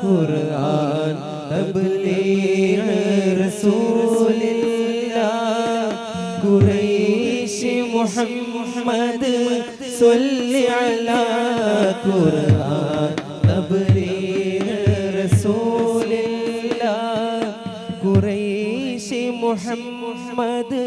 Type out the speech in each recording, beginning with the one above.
ഖുർആൻ തബ്ലീഗ് റസൂലില്ലാ ഖുറൈശി മുഹമ്മദ് സല്ലി അലാ ഖുർആൻ തബ്ലീഗ് റസൂലില്ലാ ഖുറൈശി മുഹമ്മദ്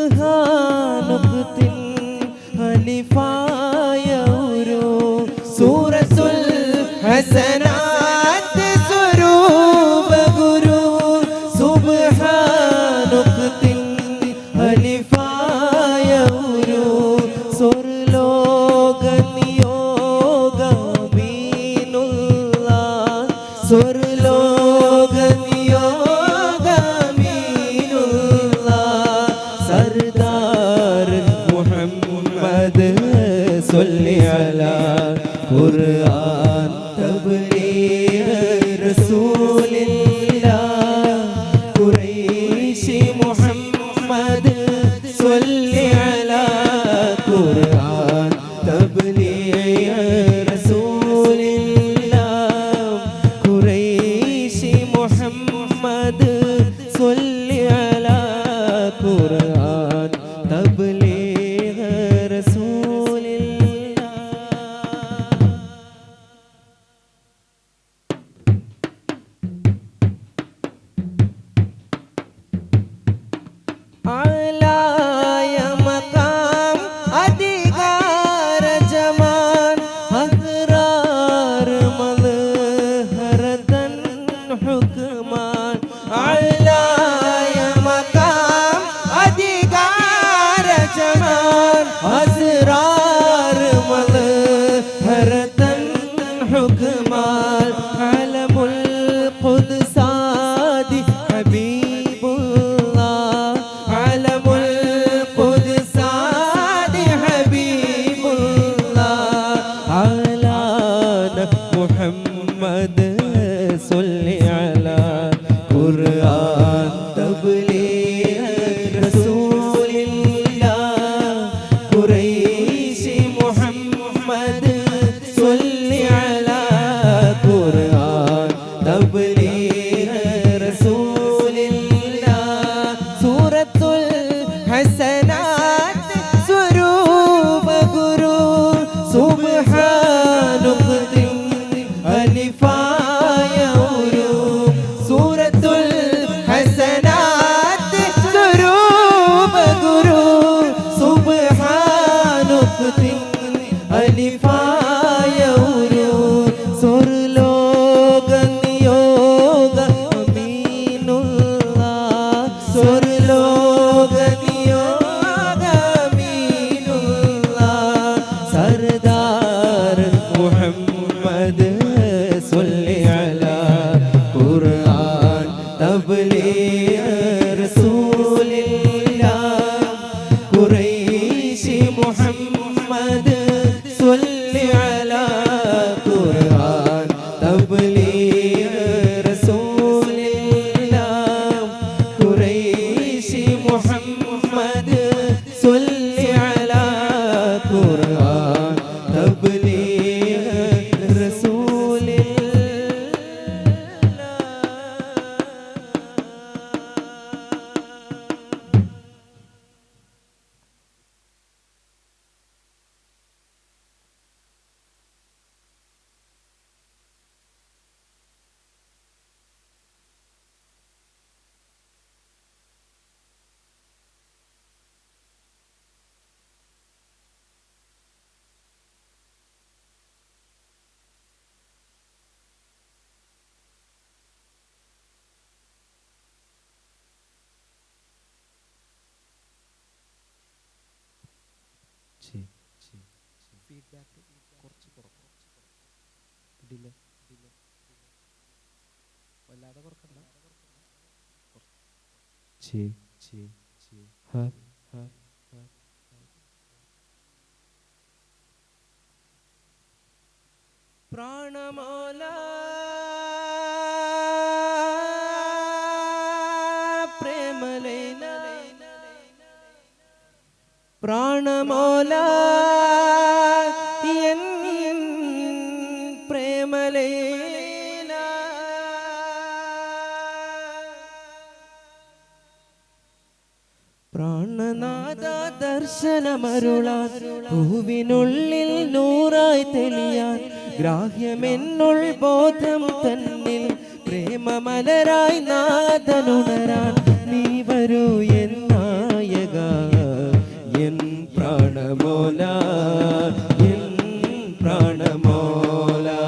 സുബ്ഹാനബ്ദിൽ ഹലിഫായ ഒരു സൂറത്തുൽ ഹസന. মোহাম্মদ ഫീഡ്ബാക്ക് കുറച്ച് കുറക്കും ഡിലേ വല്ലാതെ കുറക്കണ്ട. പ്രാണമാല പ്രാണമോല പ്രേമലേല. പ്രാണനാഥ ദർശനമരുളാൻ പൂവിനുള്ളിൽ നൂറായി തെളിയാൻ ഗ്രാഹ്യമെന്നുൾ ബോധം തന്നിൽ പ്രേമമലരായി നാഥനുണരാൻ നീ വരൂ എന്ന് പ്രാണമോല പ്രാണമോലാ.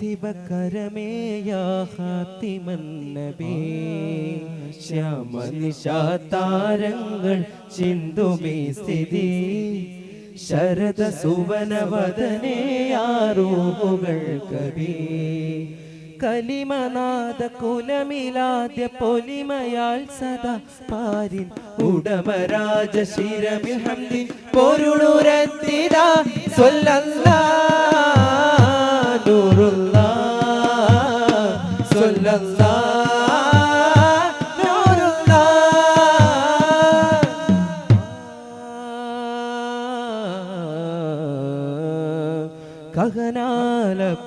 ഹത്തിബ കരമേയാ ഹാത്തിമന്നബേ ചിന്തുമേ സ്ഥിതി. ശരദ സുവനവദനേ ആരോപുകൾ കവി. കലിമനാഥ കുലമിലാദ്യ പൊലിമയാൽ സദാ പാരിൻ ഉടമരാജ ശിരമിഹന്തി പൊരുളുരത്തിരാ സ്വല്ലല്ലാ.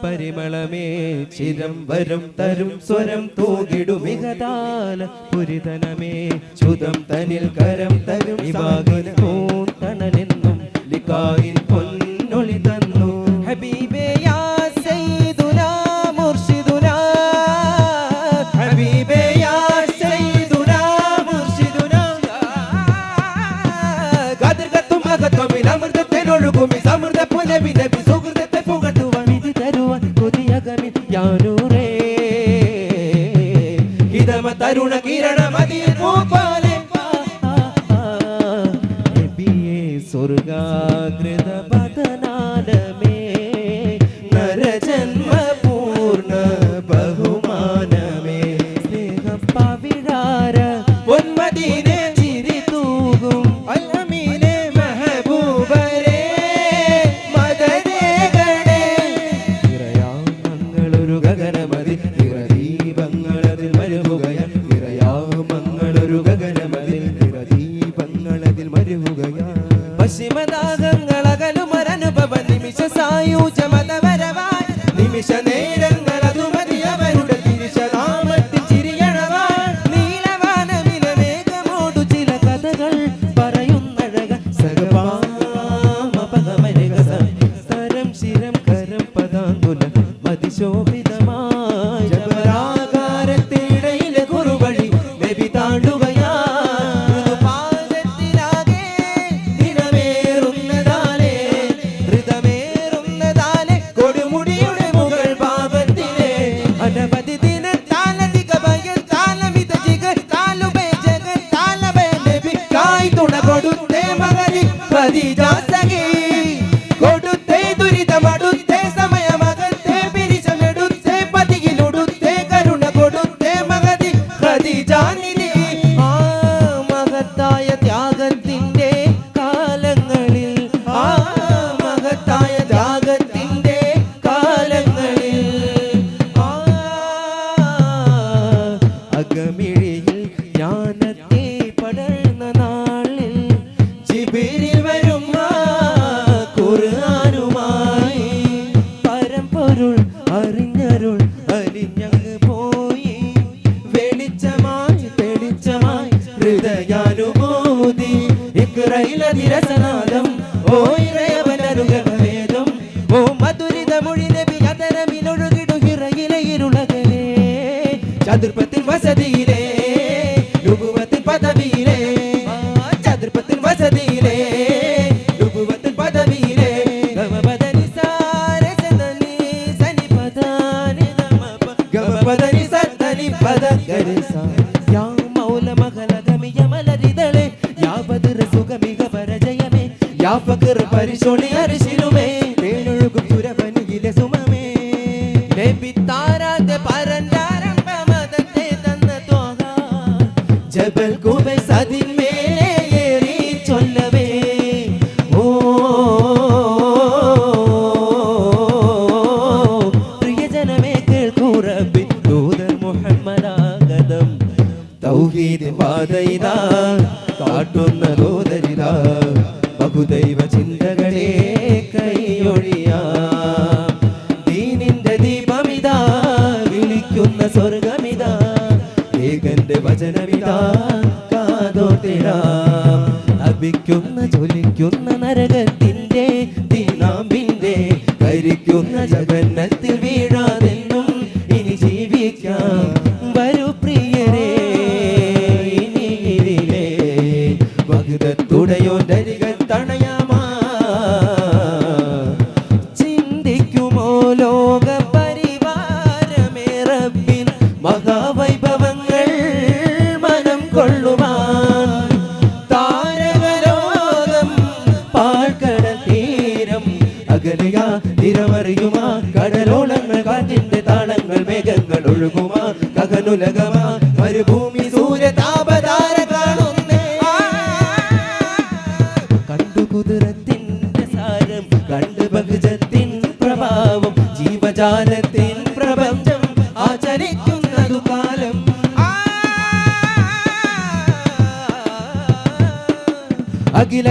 പരിമളമേ ചിരം വരും തരും സ്വരം തൂകിടുമികതാല പുരിതനമേ. ചുതം തനിൽ കരം തരും തണലേ. പരിശോണി അരിശില. അഭിക്കുന്ന ജ്വലിക്കുന്ന നരകത്തിൽ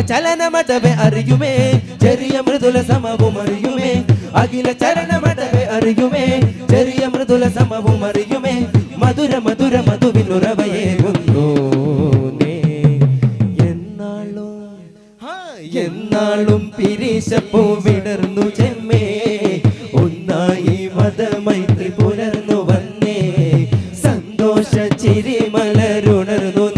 ചലന മടവെ അറിയുമേ. ചെറിയ മൃദുല സമവും അറിയുമേ. അഖില ചരണമടവെ അറിയുമേ. ചെറിയ മൃദുല സമവും അറിയുമേ. മധുര മധുര മധുവിനുറവയേകുന്നു എന്നാളും എന്നാളും പിരിശപ്പൂ വിടർന്നു ചെമ്മേ. ഒന്നായി മതമൈത്രി പുലർന്നു വന്നേ. സന്തോഷ ചിരിമലരുണർന്നു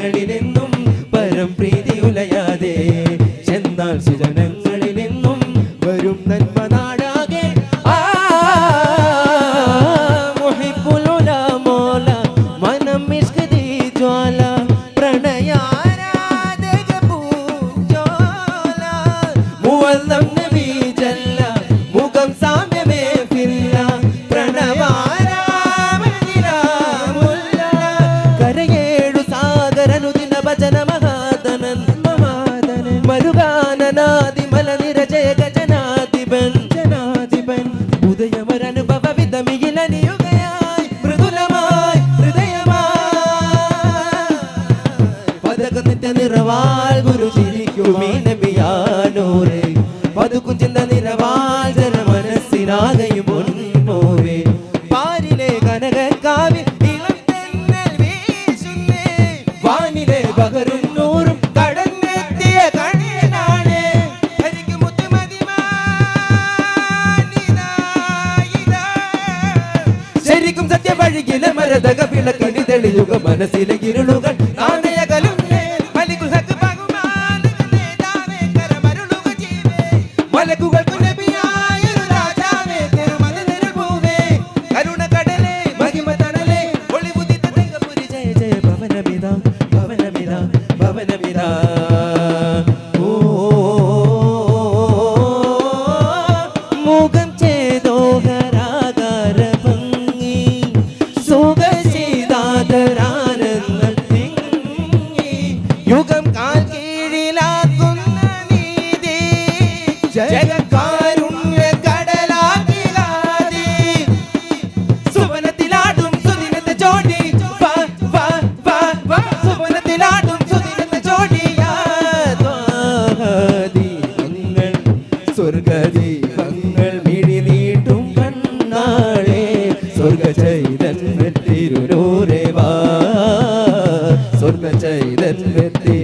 Elinin നിറവാൽ ഗുരു ചിരിക്കുമേ നബിയാനൂറ് പതുക്കും ചിന്ത നിറവാൽ ജന മനസ്സിനാകയും പൊന്നോവേ പാരിലെ കനകക്കാവിൽ വാനിലെ പകരും നൂറും കടന്നെത്തിയ കണ്ണനാണ്. എനിക്ക് ശരിക്കും സത്യം വഴികിലെ മരതക വിളക്കണി തെളിയുക മനസ്സിലെ ഇരുളുകൾ അവനമിതാ അരുള ചെയ്തെത്തി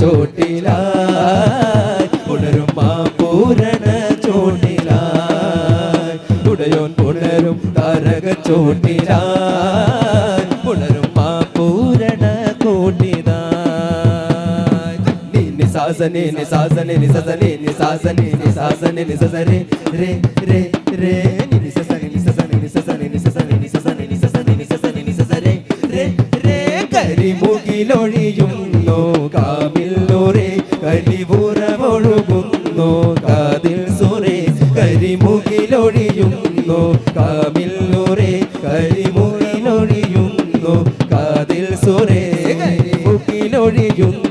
ചോട്ടിലായി പുണരും മാ പൂരണ ചോട്ടിലായി ഉടയോൻ പുണരും താരക ചോട്ടിലായി പുണരും മാ പൂരണ കോട്ടിലായി നി നി സാസനെ നി സാസനെ നി സസനെ നി സാസനെ നി സാസനെ നി സസരെ രെ രെ രെ നി നി സസനെ നി സസനെ നി സസനെ നി സസനെ നി സസനെ നി സസനെ നി സസനെ നി സസരെ രെ രെ കരിമുകിലൊഴിയുന്നു കരിപുറമൊഴുകുന്നു കാതിൽ സുരേ കരിമുകിലൊഴിയുന്നു. കാവില്ലൂരെ കരിമുകിലൊഴിയുന്നു. കാതിൽ സുരേ കരിമുകിലൊഴിയുന്നു.